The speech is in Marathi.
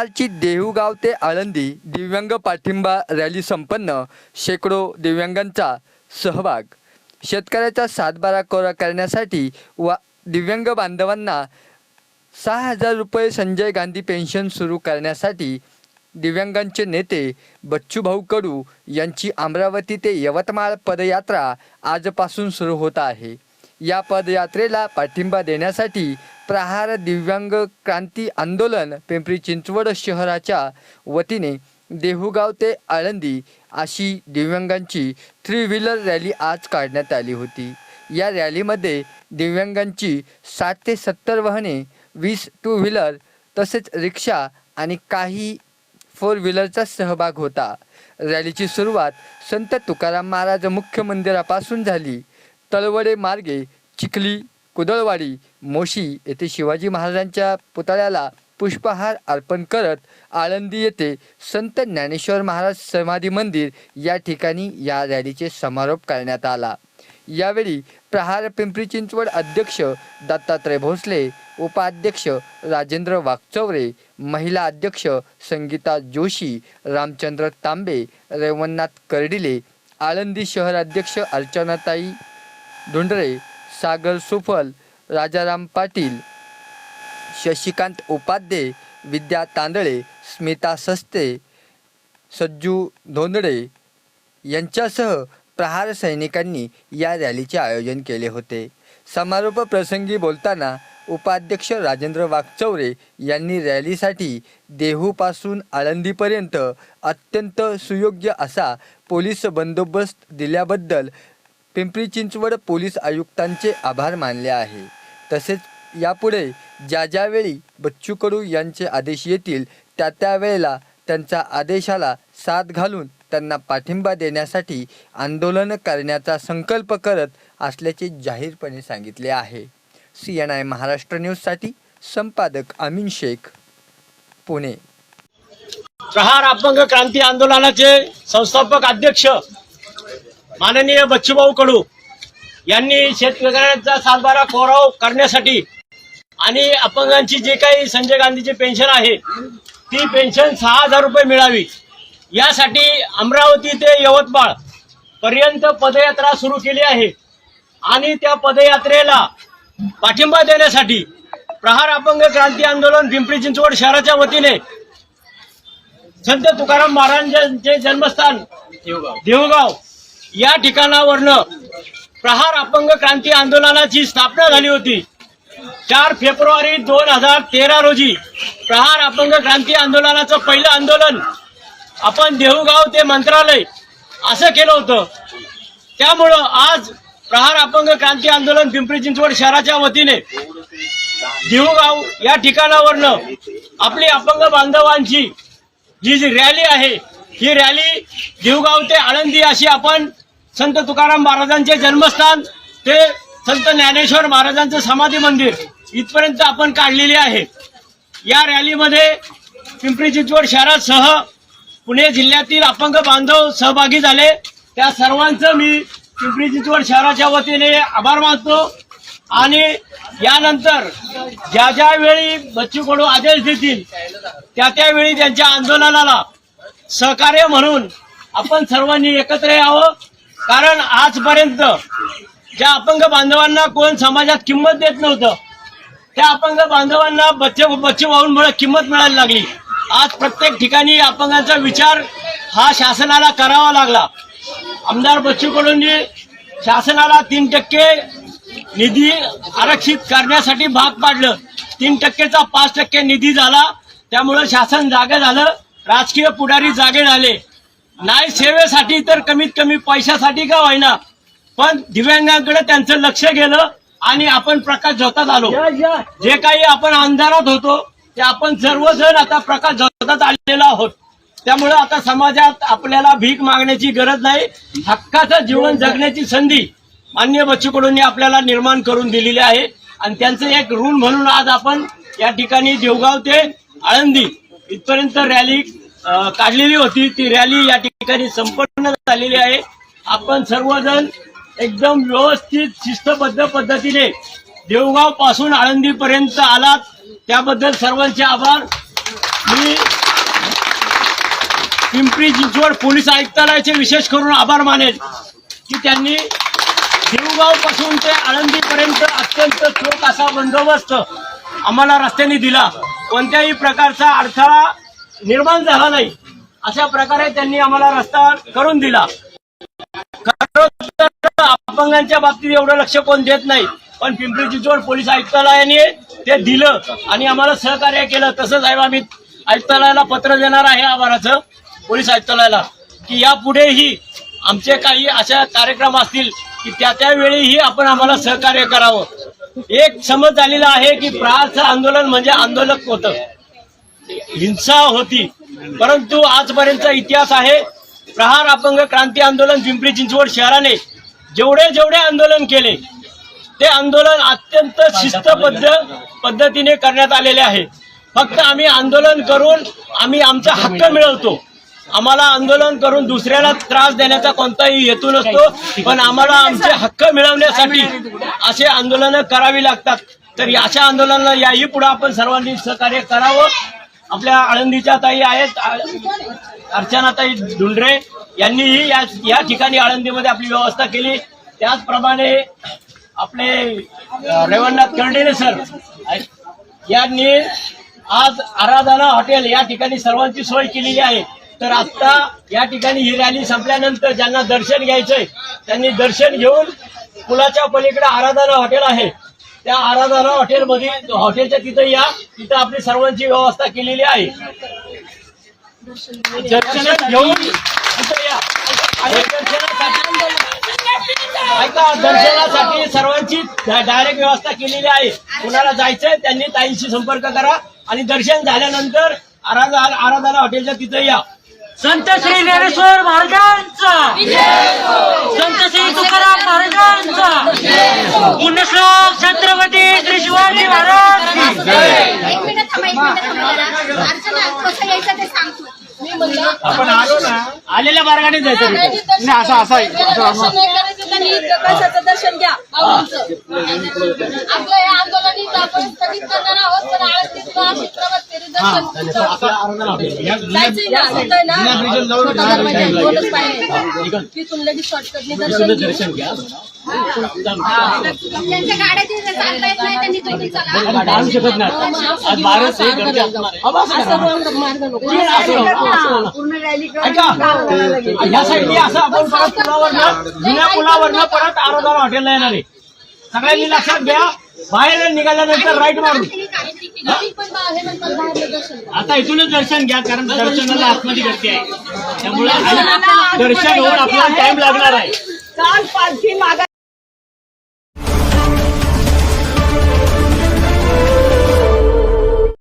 प्रहारची देहूगाव ते आळंदी दिव्यांग पाठिंबा रॅली संपन्न. शेकडो दिव्यांगांचा सहभाग. शेतकऱ्याचा सातबारा कोरा करण्यासाठी व दिव्यांग बांधवांना सहा हजार रुपये संजय गांधी पेन्शन सुरू करण्यासाठी दिव्यांगांचे नेते बच्चूभाऊ कडू यांची अमरावती ते यवतमाळ पदयात्रा आजपासून सुरू होत आहे. या पदयात्रेला पाठिंबा देण्यासाठी प्रहार दिव्यांग क्रांती आंदोलन पिंपरी चिंचवड शहराच्या वतीने देहूगाव ते आळंदी अशी दिव्यांगांची थ्री व्हीलर रॅली आज काढण्यात आली होती. या रॅलीमध्ये दिव्यांगांची साठ ते सत्तर वाहने वीस टू व्हीलर तसेच रिक्षा आणि काही फोर व्हीलरचा सहभाग होता. रॅलीची सुरुवात संत तुकाराम महाराज मुख्य मंदिरापासून झाली. तळवडे मार्गे चिखली कुदळवाडी मोशी येथे शिवाजी महाराजांच्या पुतळ्याला पुष्पहार अर्पण करत आळंदी येथे संत ज्ञानेश्वर महाराज समाधी मंदिर या ठिकाणी या रॅलीचे समारोप करण्यात आला. यावेळी प्रहार पिंपरी चिंचवड अध्यक्ष दत्तात्रय भोसले उपाध्यक्ष राजेंद्र वागचौरे महिला अध्यक्ष संगीता जोशी रामचंद्र तांबे रेवणनाथ कर्डिले आळंदी शहर अध्यक्ष अर्चनाताई धुंडरे सागर सुफल राजाराम पाटील शशिकांत उपाध्ये विद्या तांदळे स्मिता सस्ते सज्जू धोंदडे यांच्यासह प्रहार सैनिकांनी या रॅलीचे आयोजन केले होते. समारोप प्रसंगी बोलताना उपाध्यक्ष राजेंद्र वाघचौरे यांनी रॅलीसाठी देहूपासून आळंदीपर्यंत अत्यंत सुयोग्य असा पोलीस बंदोबस्त दिल्याबद्दल पिंपरी चिंचवड पोलीस आयुक्तांचे आभार मानले आहे. तसेच यापुढे ज्या ज्यावेळी बच्चू कडू यांचे आदेश येतील त्या त्यावेळेला त्यांच्या आदेशाला साथ घालून त्यांना पाठिंबा देण्यासाठी आंदोलन करण्याचा संकल्प करत असल्याचे जाहीरपणे सांगितले आहे. सी एन आय महाराष्ट्र न्यूजसाठी संपादक अमीन शेख पुणे. प्रहार अपंग क्रांती आंदोलनाचे संस्थापक अध्यक्ष माननीय बच्चूभाऊ कडू यांनी शेतकऱ्यांचा सातबारा कोराव करण्यासाठी आणि अपंगांची जे काही संजय गांधीची पेन्शन आहे ती पेन्शन सहा हजार रुपये मिळावी. यासाठी अमरावती ते यवतमाळ पर्यंत पदयात्रा सुरू केली आहे. आणि त्या पदयात्रेला पाठिंबा देण्यासाठी प्रहार अपंग क्रांती आंदोलन पिंपरी चिंचवड शहराच्या वतीने संत तुकाराम महाराजांचे जन्मस्थान देवगाव. या ठिकाणावरनं प्रहार अपंग क्रांती आंदोलनाची स्थापना झाली होती. चार फेब्रुवारी दोन हजार तेरा रोजी प्रहार अपंग क्रांती आंदोलनाचं पहिलं आंदोलन आपण देहूगाव ते मंत्रालय असं केलं होतं. त्यामुळं आज प्रहार अपंग क्रांती आंदोलन पिंपरी चिंचवड शहराच्या वतीने देहूगाव या ठिकाणावरनं आपली अपंग बांधवांची जी जी रॅली आहे ही रॅली देऊगाव ते आळंदी अशी आपण संत तुकाराम महाराजांचे जन्मस्थान ते संत ज्ञानेश्वर महाराजांचं समाधी मंदिर. इथपर्यंत आपण काढलेली आहे. या रॅलीमध्ये पिंपरी चिंचवड शहरासह पुणे जिल्ह्यातील अपंग बांधव सहभागी झाले. त्या सर्वांचं मी पिंपरी चिंचवड शहराच्या वतीने आभार मानतो. आणि यानंतर ज्या ज्या वेळी बच्चू कडू आदेश देतील त्या त्यावेळी त्यांच्या आंदोलनाला सहकार्य म्हणून आपण सर्वांनी एकत्र यावं. कारण आजपर्यंत ज्या अपंग बांधवांना कोण समाजात किंमत देत नव्हतं त्या अपंग बांधवांना बच्चे बच्चे भाऊंमुळे किंमत मिळायला लागली. आज प्रत्येक ठिकाणी अपंगांचा विचार हा शासनाला करावा लागला. आमदार बच्चू कडूंनी शासनाला तीन टक्के निधी आरक्षित करण्यासाठी भाग पाडलं. तीन टक्केचा पाच टक्के निधी झाला. त्यामुळं शासन जागे झालं. राजकीय पुढारी जागे झाले. नाही सेवेसाठी तर कमीत कमी पैशासाठी का होईना. पण दिव्यांगांकडे त्यांचं लक्ष गेलं आणि आपण प्रकाश झोतात आलो. जे काही आपण अंधारात होतो ते आपण सर्वजण आता प्रकाश झोतात आलेलो आहोत. त्यामुळे आता समाजात आपल्याला भीक मागण्याची गरज नाही. हक्काचं जीवन जगण्याची संधी मान्य बच्चू कडूंनी आपल्याला निर्माण करून दिलेली आहे. आणि त्यांचं एक ऋण म्हणून आज आपण या ठिकाणी देवगाव ते आळंदी इथपर्यंत रॅली काढलेली होती. ती रॅली या ठिकाणी संपन्न झालेली आहे. आपण सर्वजण एकदम व्यवस्थित शिस्तबद्ध पद्धतीने देवगावपासून आळंदीपर्यंत आलात. त्याबद्दल सर्वांचे आभार. मी पिंपरी चिंचवड पोलीस आयुक्तालयाचे विशेष करून आभार मानेल की त्यांनी देवगावपासून ते आळंदीपर्यंत अत्यंत चोख असा बंदोबस्त आम्हाला रस्त्याने दिला. कोणत्याही प्रकारचा अडथळा निर्माण झाला नाही. अशा प्रकारे त्यांनी आम्हाला रस्ता करून दिला. अपंगांच्या बाबतीत एवढं लक्ष कोण देत नाही. पण पिंपरी चिंचवड पोलीस आयुक्तालयाने ते दिलं आणि आम्हाला सहकार्य केलं. तसंच आहे आम्ही आयुक्तालयाला पत्र देणार आहे आभाराचं पोलीस आयुक्तालयाला की यापुढेही आमचे काही अशा कार्यक्रम असतील की त्या त्यावेळीही आपण आम्हाला सहकार्य करावं. एक समज झालेला आहे की प्रहारचं आंदोलन म्हणजे आंदोलक होतं. हिंसा होती. परंतु आजपर्यंतचा इतिहास आहे प्रहार अपंग क्रांती आंदोलन पिंपरी चिंचवड शहराने जेवढे जेवढे आंदोलन केले ते आंदोलन अत्यंत शिस्तबद्ध पद्धतीने करण्यात आलेले आहे. फक्त आम्ही आंदोलन करून आम्ही आमचा हक्क मिळवतो. आम्हाला आंदोलन करून दुसऱ्याला त्रास देण्याचा कोणताही हेतू नसतो पण आम्हाला आमचे हक्क मिळवण्यासाठी असे आंदोलनं करावी लागतात. तर अशा आंदोलनाला याही पुढे आपण सर्वांनी सहकार्य करावं. आपल्या आळंदीच्या ताई आहेत अर्चनाताई धुंडरे. यांनीही या या ठिकाणी आळंदीमध्ये आपली व्यवस्था केली. त्याचप्रमाणे आपले रेवणनाथ कर्डिले सर यांनी आज आराधना हॉटेल या ठिकाणी सर्वांची सोय केलेली आहे. तर आता या ठिकाणी ही रॅली संपल्यानंतर ज्यांना दर्शन घ्यायचंय त्यांनी दर्शन घेऊन पुलाच्या पलीकडे आराधना हॉटेल आहे. त्या आराधना हॉटेलमध्ये हॉटेलच्या तिथं या. तिथं आपली सर्वांची व्यवस्था केलेली आहे. दर्शन घेऊन तिथं या. आणि दर्शनासाठी ऐका दर्शनासाठी सर्वांची डायरेक्ट व्यवस्था केलेली आहे. कुणाला जायचंय त्यांनी ताईंशी संपर्क करा. आणि दर्शन झाल्यानंतर आराधना आराधना हॉटेलच्या तिथे या. संत श्री ज्ञानेश्वर महाराजांचा संत श्री तुकाराम महाराजांचा पुण्यश्लोक छत्रपती श्री शिवाजी महाराज की. एक मिनिट थांबा एक मिनिट थांबा जरा. अर्चना कसं यायचं ते सांगतो मी म्हणलं आपण आलो ना आलेल्या मार्गाने जायचं नाही. असं असं दर्शन घ्या. आपलं हे आपण स्थगित करणार आहोत पण तिथून लगेच घ्या. त्यांच्या चालता येत नाही त्यांनी तुम्ही चला शकत नाही. बाराच ह्या साईडनी असं आपण परत पुलावरनं जुन्या पुलावरनं परत आराधना हॉटेलला येणार आहे. सगळ्यांनी लक्षात घ्या. बाहेर निघाल्यानंतर राईट मारून. आता इथूनच दर्शन घ्या कारण दर्शनाला आतमध्ये गर्दी आहे. त्यामुळे दर्शन होऊन आपल्याला टाइम लागणार आहे. काल पालखी मागा